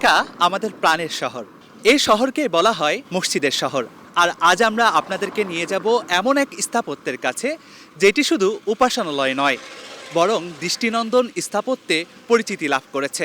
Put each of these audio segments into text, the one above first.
ঢাকা আমাদের প্রাণের শহর। এই শহরকে বলা হয় মসজিদের শহর। আর আজ আমরা আপনাদেরকে নিয়ে যাব এমন এক স্থাপত্যের কাছে, যেটি শুধু উপাসনালয় নয়, বরং দৃষ্টিনন্দন স্থাপত্যে পরিচিতি লাভ করেছে।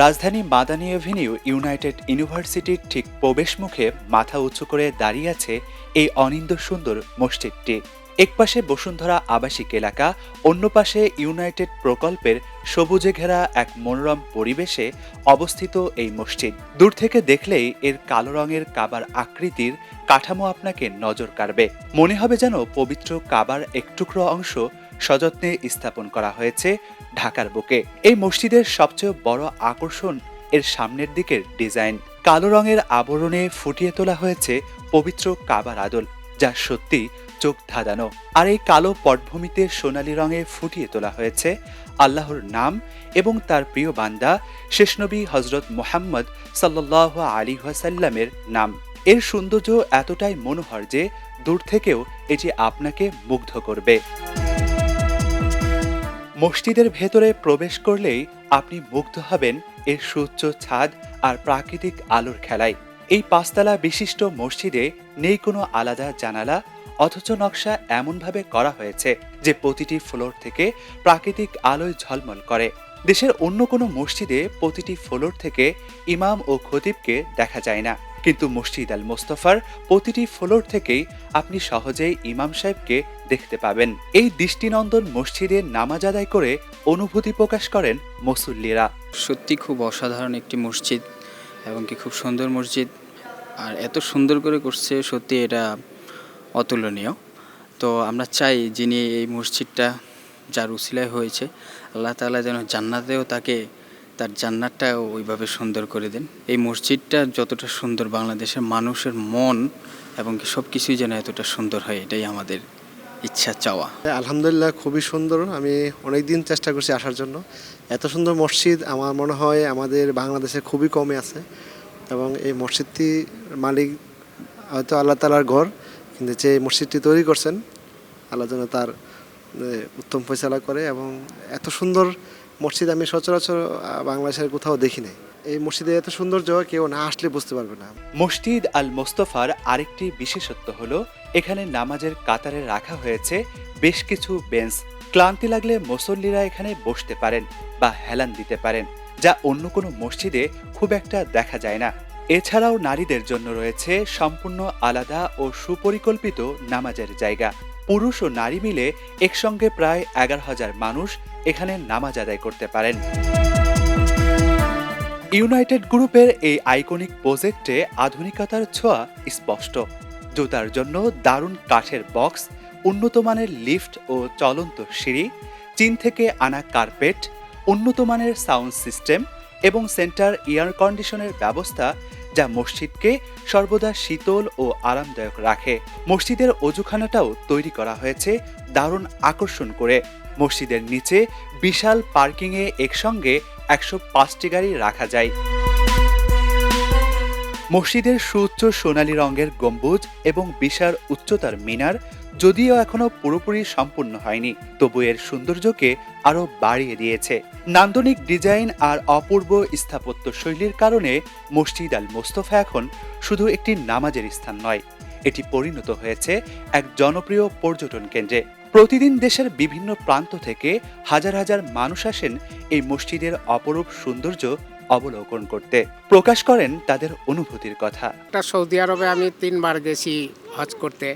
রাজধানী মাদানী এভিনিউ ইউনাইটেড ইউনিভার্সিটির ঠিক প্রবেশমুখে মাথা উঁচু করে দাঁড়িয়ে আছে এই অনিন্দ সুন্দর মসজিদটি। একপাশে বসুন্ধরা আবাসিক এলাকা, অন্য পাশে ইউনাইটেড প্রকল্পের সবুজে ঘেরা এক মনোরম পরিবেশে অবস্থিত এই মসজিদ। দূর থেকে দেখলেই এর কালো রঙের কাবার আকৃতির কাঠামো আপনাকে নজর কাড়বে। মনে হবে যেন পবিত্র কাবার এক টুকরো অংশ সযত্নে স্থাপন করা হয়েছে ঢাকার বুকে। এই মসজিদের সবচেয়ে বড় আকর্ষণ এর সামনের দিকের ডিজাইন। কালো রঙের আবরণে ফুটিয়ে তোলা হয়েছে পবিত্র কাবার আদল, যা সত্যি চোখ ধাঁধানো। আর এই কালো পটভূমিতে সোনালী রঙে ফুটিয়ে তোলা হয়েছে আল্লাহর নাম এবং তার প্রিয় বান্দা শেষনবী হজরত মোহাম্মদ সাল্লাহ আলী ওয়াসাল্লামের নাম। এর সৌন্দর্য এতটাই মনোহর যে দূর থেকেও এটি আপনাকে মুগ্ধ করবে। মসজিদের ভেতরে প্রবেশ করলেই আপনি মুগ্ধ হবেন এর সুউচ্চ ছাদ আর প্রাকৃতিক আলোর খেলায়। এই পাঁচতলা বিশিষ্ট মসজিদে নেই কোনো আলাদা জানালা, অথচ নকশা এমনভাবে করা হয়েছে যে প্রতিটি ফ্লোর থেকে প্রাকৃতিক আলোয় ঝলমল করে। দেশের অন্য কোনো মসজিদে প্রতিটি ফ্লোর থেকে ইমাম ও খতিবকে দেখা যায় না। কিন্তু মসজিদ আল মোস্তফার প্রতিটি ফ্লোর থেকেই আপনি সহজেই ইমাম সাহেবকে দেখতে পাবেন। এই দৃষ্টিনন্দন মসজিদে নামাজ আদায় করে অনুভূতি প্রকাশ করেন মুসল্লিরা। সত্যি খুব অসাধারণ একটি মসজিদ এবং কি খুব সুন্দর মসজিদ। আর এত সুন্দর করে করছে, সত্যি এটা অতুলনীয়। তো আমরা চাই যিনি এই মসজিদটা, যার উসিলায় হয়েছে, আল্লাহ তাআলা যেন জান্নাতেও তাকে তার জান্নাতটা ওইভাবে সুন্দর করে দেন। এই মসজিদটা যতটা সুন্দর বাংলাদেশের মানুষের মন এবং সব কিছুই যেন এতটা সুন্দর হয়, এটাই আমাদের ইচ্ছা, চাওয়া। আলহামদুলিল্লাহ খুবই সুন্দর। আমি অনেক দিন চেষ্টা করছি আসার জন্য। এত সুন্দর মসজিদ আমার মনে হয় আমাদের বাংলাদেশে খুবই কমে আছে এবং এই মসজিদটি মালিক হয়তো আল্লাহ তালার ঘর, কিন্তু যে মসজিদটি তৈরি করছেন, আল্লাহ যেন তার উত্তম ফয়সালা করে এবং এত সুন্দর মসজিদ আমি সচরাচর বাংলাদেশের কোথাও দেখি নাই। এই মসজিদে এত সৌন্দর্য, কেউ না আসলে বুঝতে পারবে না। মসজিদ আল মোস্তফার আরেকটি বিশেষত্ব হলো, এখানে নামাজের কাতারে রাখা হয়েছে বেশ কিছু বেঞ্চ। ক্লান্তি লাগলে মুসল্লিরা এখানে বসতে পারেন বা হেলান দিতে পারেন, যা অন্য কোনো মসজিদে খুব একটা দেখা যায় না। এছাড়াও নারীদের জন্য রয়েছে সম্পূর্ণ আলাদা ও সুপরিকল্পিত নামাজের জায়গা। পুরুষ ও নারী মিলে একসঙ্গে প্রায় এগারো হাজার মানুষ এখানে নামাজ আদায় করতে পারেন। ইউনাইটেড গ্রুপের এই আইকনিক প্রজেক্টে আধুনিকতার ছোঁয়া স্পষ্ট। জুতার জন্য দারুণ কাঠের বক্স, উন্নত মানের লিফট ও চলন্ত সিঁড়ি, চীন থেকে আনা কার্পেট, উন্নত মানের সাউন্ড সিস্টেম এবং সেন্টার এয়ার কন্ডিশনের ব্যবস্থা যা মসজিদকে সর্বদা শীতল ও আরামদায়ক রাখে। মসজিদের অজুখানাটাও তৈরি করা হয়েছে দারুণ আকর্ষণ করে। মসজিদের নিচে বিশাল পার্কিংয়ে একসঙ্গে একশো পাঁচটি গাড়ি রাখা যায়। মসজিদের সুউচ্চ সোনালি রঙের গম্বুজ এবং বিশাল উচ্চতার মিনার যদিও এখনও পুরোপুরি সম্পূর্ণ হয়নি, তবু এর সৌন্দর্যকে আরও বাড়িয়ে দিয়েছে। নান্দনিক ডিজাইন আর অপূর্ব স্থাপত্য শৈলীর কারণে মসজিদ আল মোস্তফা এখন শুধু একটি নামাজের স্থান নয়, এটি পরিণত হয়েছে এক জনপ্রিয় পর্যটন কেন্দ্রে। প্রতিদিন দেশের বিভিন্ন প্রান্ত থেকে হাজার হাজার মানুষ আসেন এই মসজিদের অপরূপ সৌন্দর্য অবলোকন করতে। প্রকাশ করেন তাদের অনুভূতির কথা। সৌদি আরবে আমি তিনবার গেছি হজ করতে।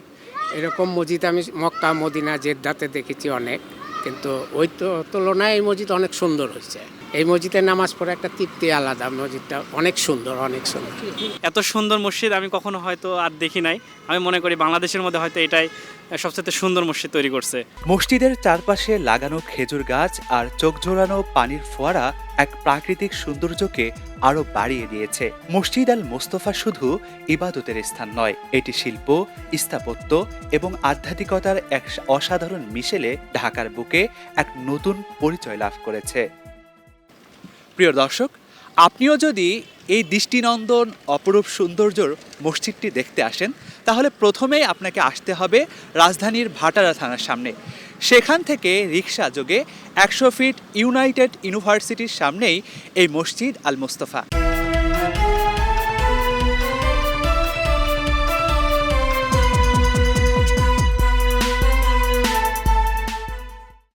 এরকম মসজিদ আমি মক্কা, মদিনা, জেদ্দাতে দেখেছি অনেক। কিন্তু ওই তো তুলনায় এই মসজিদ অনেক সুন্দর হয়েছে। এই মসজিদে নামাজ পড়ে একটা তৃপ্তি আলাদা মসজিদটা অনেক সুন্দর অনেক সুন্দর। এত সুন্দর মসজিদ আমি কখনো হয়তো আর দেখি নাই। আমি মনে করি বাংলাদেশের মধ্যে হয়তো এটাই সবচেয়ে সুন্দর মসজিদ তৈরি করছে। মসজিদের চারপাশে লাগানো খেজুর গাছ আর চোখ জোড়ানো পানির ফোয়ারা এক প্রাকৃতিক সৌন্দর্যকে আরও বাড়িয়ে দিয়েছে। মসজিদ আল মোস্তফা শুধু ইবাদতের স্থান নয় এটি শিল্প স্থাপত্য এবং আধ্যাত্মিকতার এক অসাধারণ মিশেলে ঢাকার বুকে এক নতুন পরিচয় লাভ করেছে। প্রিয় দর্শক, আপনিও যদি এই দৃষ্টিনন্দন অপরূপ সৌন্দর্যর মসজিদটি দেখতে আসেন, তাহলে প্রথমেই আপনাকে আসতে হবে রাজধানীর ভাটারা থানার সামনে। সেখান থেকে রিক্সা যোগে একশো ফিট ইউনাইটেড ইউনিভার্সিটির সামনেই এই মসজিদ আল মোস্তফা